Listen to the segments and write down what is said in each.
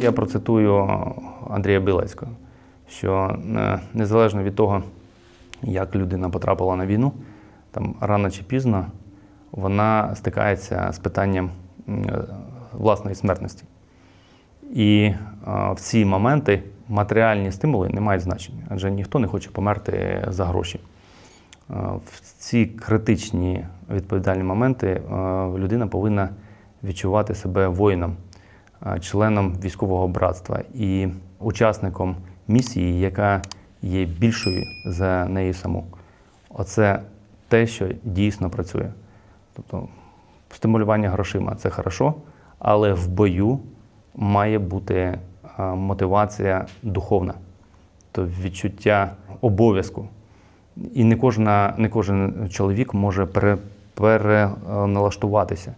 Я процитую Андрія Білецького, що е, незалежно від того, як людина потрапила на війну, там рано чи пізно вона стикається з питанням е, власної смертності. І е, в ці моменти матеріальні стимули не мають значення, адже ніхто не хоче померти за гроші. Е, В ці критичні відповідальні моменти е, людина повинна відчувати себе воїном, е, членом військового братства і учасником місії, яка є більшою за неї саму. Оце те, що дійсно працює. Тобто стимулювання грошима це хорошо, але в бою має бути е, мотивація духовна, то відчуття обов'язку. І не, кожна, не кожен чоловік може пере, переналаштуватися.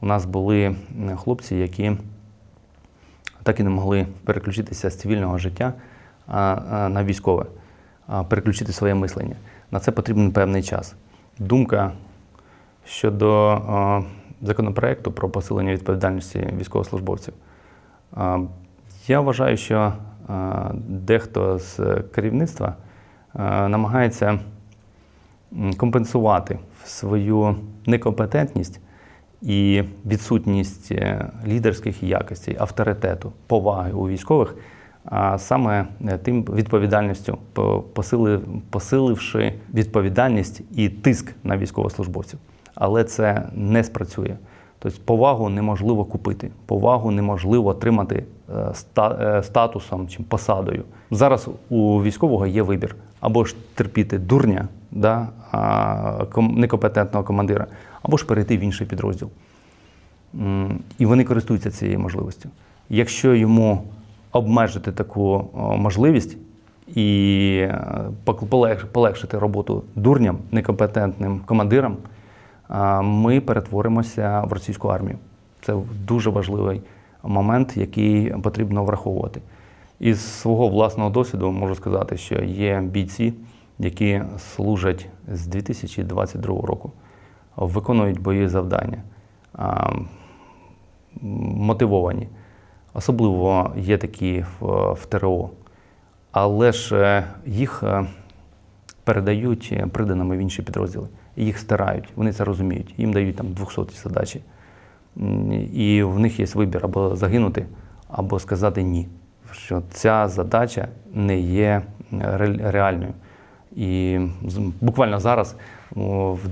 У нас були е, хлопці, які так і не могли переключитися з цивільного життя на військове, переключити своє мислення. На це потрібен певний час. Думка щодо законопроекту про посилення відповідальності військовослужбовців. Я вважаю, що дехто з керівництва намагається компенсувати свою некомпетентність і відсутність е, лідерських якостей, авторитету, поваги у військових, а саме е, тим відповідальністю, по- посиливши відповідальність і тиск на військовослужбовців. Але це не спрацює. Тобто повагу неможливо купити, повагу неможливо отримати е, ста- статусом чи посадою. Зараз у військового є вибір або ж терпіти дурня, да, некомпетентного командира, або ж перейти в інший підрозділ. І вони користуються цією можливістю. Якщо йому обмежити таку можливість і е, полегшити роботу дурням, некомпетентним командирам, ми перетворимося в російську армію. Це дуже важливий момент, який потрібно враховувати. Із свого власного досвіду можу сказати, що є бійці, які служать з 2022 року, виконують бойові завдання, мотивовані. Особливо є такі в, ТРО. Але ж е, їх е, передають е, приданими в інші підрозділи. Їх стирають, вони це розуміють. Їм дають там 200 задачі. І в них є вибір або загинути, або сказати ні. Що ця задача не є реальною. І буквально зараз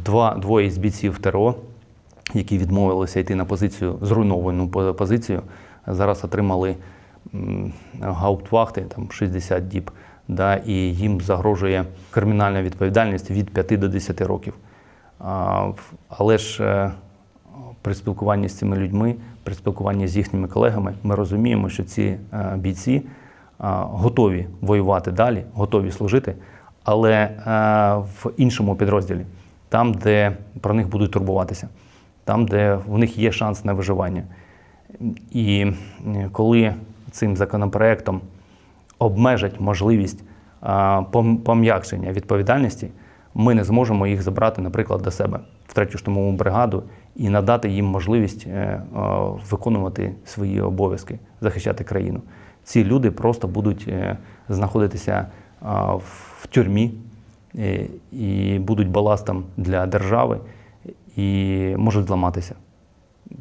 два, двоє з бійців ТРО, які відмовилися йти на позицію, зруйновану позицію, зараз отримали гауптвахти там 60 діб, да, і їм загрожує кримінальна відповідальність від 5 до 10 років. Але ж е, при спілкуванні з цими людьми, при спілкуванні з їхніми колегами, ми розуміємо, що ці е, бійці готові воювати далі, готові служити, але е, в іншому підрозділі, там, де про них будуть турбуватися, там, де в них є шанс на виживання. І е, коли цим законопроектом обмежать можливість а, пом'якшення відповідальності, ми не зможемо їх забрати, наприклад, до себе в третю штурмову бригаду і надати їм можливість е, виконувати свої обов'язки, захищати країну. Ці люди просто будуть е, знаходитися в тюрмі і будуть баластом для держави і можуть зламатися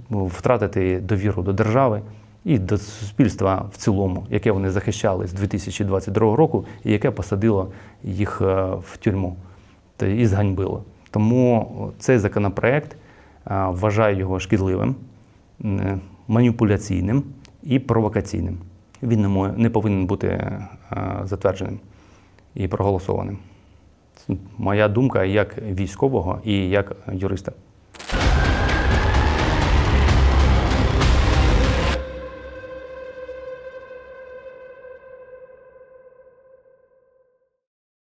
втратити довіру до держави і до суспільства в цілому, яке вони захищали з 2022 року, і яке посадило їх е, в тюрму і зганьбило. Тому цей законопроект е, вважаю його шкідливим, е, маніпуляційним і провокаційним. Він не повинен бути затвердженим і проголосованим. Моя думка як військового і як юриста.